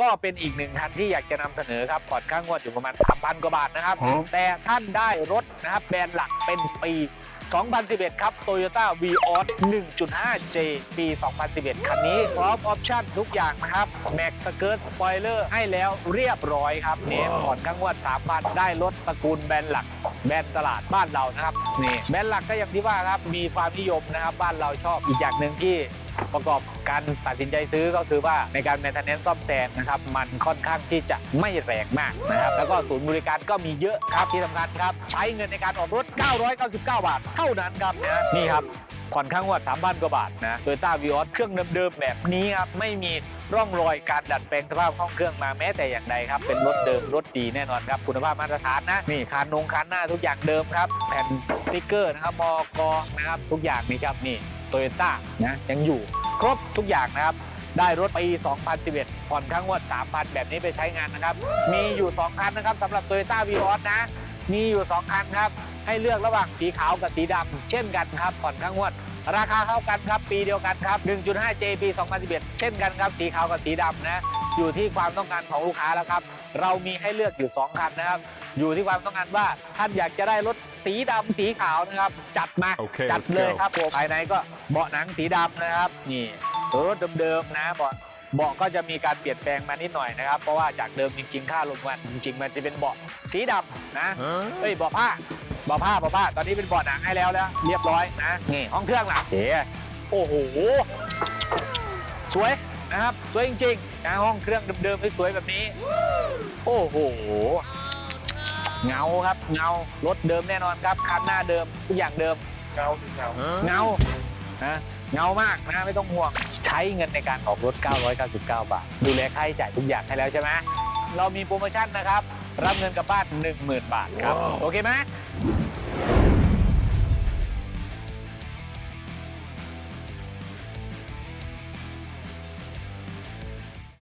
ก็เป็นอีกหนึ่งคันที่อยากจะนำเสนอครับผ่อนค่างวดอยู่ประมาณ 3,000 กว่าบาทนะครับ แต่ท่านได้รถนะครับแบรนด์หลักเป็นปี 2011 ครับ Toyota Vios 1.5J ปี 2011 คันนี้พร้อมออปชั่นทุกอย่างนะครับแม็กสเกิร์ตสปอยเลอร์ให้แล้วเรียบร้อยครับนี่ผ่อนข้างงวด3,000 ได้รถตระกูลแบรนด์หลักแบรนด์ตลาดบ้านเรานะครับนี่แบรนด์หลักก็อย่างที่ว่าครับมีความนิยมนะครับบ้านเราชอบอีกอย่างหนึ่งที่ ประกอบการตัดสินใจซื้อก็คือว่าในการแมนเทนเนนซ่อมแซมนะครับมันค่อนข้างที่จะไม่แรงมากนะครับแล้วก็ศูนย์บริการก็มีเยอะครับที่สำคัญครับ ใช้เงินในการออกรถ 999 บาท เท่านั้นครับนะนี่ครับผ่อนข้างงวด3,000กว่าบาทนะโตโยต้าวีออสเครื่องเดิมๆแบบนี้ครับ ไม่มีร่องรอยการดัดแปลงสภาพห้องเครื่องมาแม้แต่อย่างใดครับ เป็นรถเดิมรถดีแน่นอนครับ คุณภาพมาตรฐานนะ นี่คานนงคานหน้าทุกอย่างเดิมครับ แผ่นสติ๊กเกอร์นะครับมอกนะครับ ทุกอย่างนี่ครับนี่ โตโยต้านะยังอยู่ครบทุกอย่างนะครับ ได้รถปี 2011 ผ่อนข้างงวด3,000 แบบนี้ไปใช้งานนะครับ มีอยู่ 2 คันนะครับสำหรับ Toyota v ีออสนะ มีอยู่ 2 คันครับ ให้เลือกระหว่างสีขาวกับสีดำเช่นกันครับ ผ่อนข้างงวด ราคาเท่ากันครับ ปีเดียวกันครับ 1.5J ปี 2011 เช่นกันครับ สีขาวกับสีดำนะ อยู่ที่ความต้องการของลูกค้าแล้วครับ เรามีให้เลือกอยู่ 2 คันนะครับ อยู่ที่ความต้องการว่าท่านอยากจะได้รถสีดำสีขาวนะครับ จัดมา Okay, จัด let's เลย go. ครับผมภายในก็เบาะหนังสีดำนะครับ นี่รถเดิมๆนะเบาะเบาะก็จะมีการเปลี่ยนแปลงมานิดหน่อยนะครับ เพราะว่าจากเดิมจริงๆค่าลมควันจริงๆมันจะเป็นเบาะสีดำนะ เอ้ยเบาะผ้าเบาะผ้าเบาะผ้า ตอนนี้เป็นเบาะหนังให้แล้วแล้ว เรียบร้อยนะ นี่ห้องเครื่องหลังเอ๋โอ้โห สวย นะครับ สวยจริงๆนะห้องเครื่องเดิมๆสวยๆแบบนี้ โอ้โห เงาครับ เงารถเดิมแน่นอนครับคันหน้าเดิมทุกอย่างเดิม เงาเงาเงานะเงามากนะไม่ต้องห่วง ใช้เงินในการออกรถ 999 บาท ดูแลค่าใช้จ่ายทุกอย่างให้แล้วใช่ไหมเรามีโปรโมชั่นนะครับ รับเงินกลับบ้าน 10,000 บาทครับ โอเคไหม